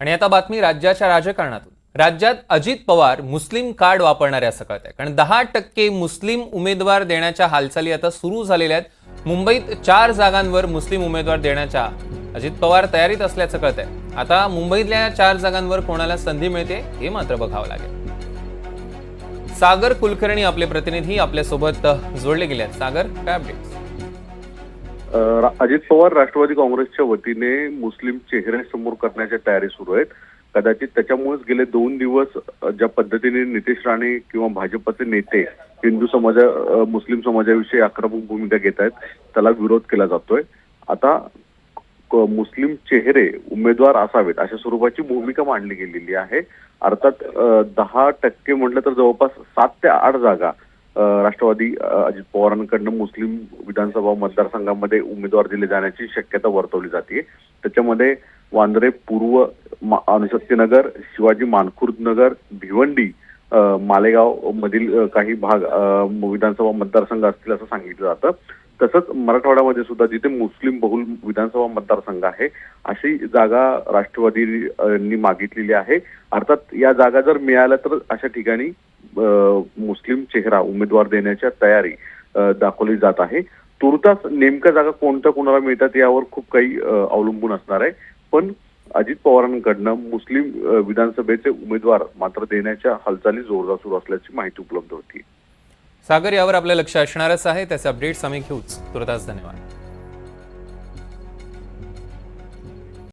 आणि आता बातमी राज्याच्या राजकारणातून. राज्यात अजित पवार मुस्लिम कार्ड वापरणाऱ्या सकळत आहे कारण दहा टक्के मुस्लिम उमेदवार देण्याच्या हालचाली आता सुरू झालेल्या आहेत. मुंबईत चार जागांवर मुस्लिम उमेदवार देण्याच्या अजित पवार तयारीत असल्याचं कळत आहे आता मुंबईतल्या चार जागांवर कोणाला संधी मिळते हे मात्र बघावं लागेल. सागर कुलकर्णी आपले प्रतिनिधी आपल्यासोबत जोडले गेले आहेत सागर काय अपडेट्स अजित पवार राष्ट्रवादी काँग्रेसच्या वतीने मुस्लिम चेहरे समोर करण्याच्या तयारी सुरू आहेत. कदाचित त्याच्यामुळेच गेले दोन दिवस ज्या पद्धतीने नितेश राणे किंवा भाजपचे नेते हिंदू समाजा मुस्लिम समाजाविषयी आक्रमक भूमिका घेत आहेत त्याला विरोध केला जातोय. आता मुस्लिम चेहरे उमेदवार असावेत अशा स्वरूपाची भूमिका मांडली गेलेली आहे. अर्थात दहा टक्के म्हटलं तर जवळपास सात ते आठ जागा राष्ट्रवादी अजित पवारांकडनं मुस्लिम विधानसभा मतदारसंघामध्ये उमेदवार दिले जाण्याची शक्यता वर्तवली जाते. त्याच्यामध्ये वांद्रे पूर्व मा- अणुशक्तीनगर शिवाजी मानखुर्द नगर भिवंडी मालेगाव मधील काही भाग विधानसभा मतदारसंघ असतील असं सांगितलं जातं. तसंच मराठवाड्यामध्ये सुद्धा जिथे मुस्लिम बहुल विधानसभा मतदारसंघ आहे अशी जागा राष्ट्रवादीनी मागितलेली आहे. अर्थात या जागा जर मिळाल्या तर अशा ठिकाणी मुस्लिम चेहरा उमेदवार देण्याच्या तयारी दाखवली जात आहे. तुर्तास नेमक्या जागा कोणत्या कोणाला मिळतात यावर खूप काही अवलंबून असणार आहे. पण अजित पवारांकडनं मुस्लिम विधानसभेचे उमेदवार मात्र देण्याच्या हालचाली जोरदार सुरू असल्याची माहिती उपलब्ध होती. सागर यावर आपलं लक्ष असणारच आहे. त्याचे अपडेट्स आम्ही घेऊच. तुर्तास धन्यवाद.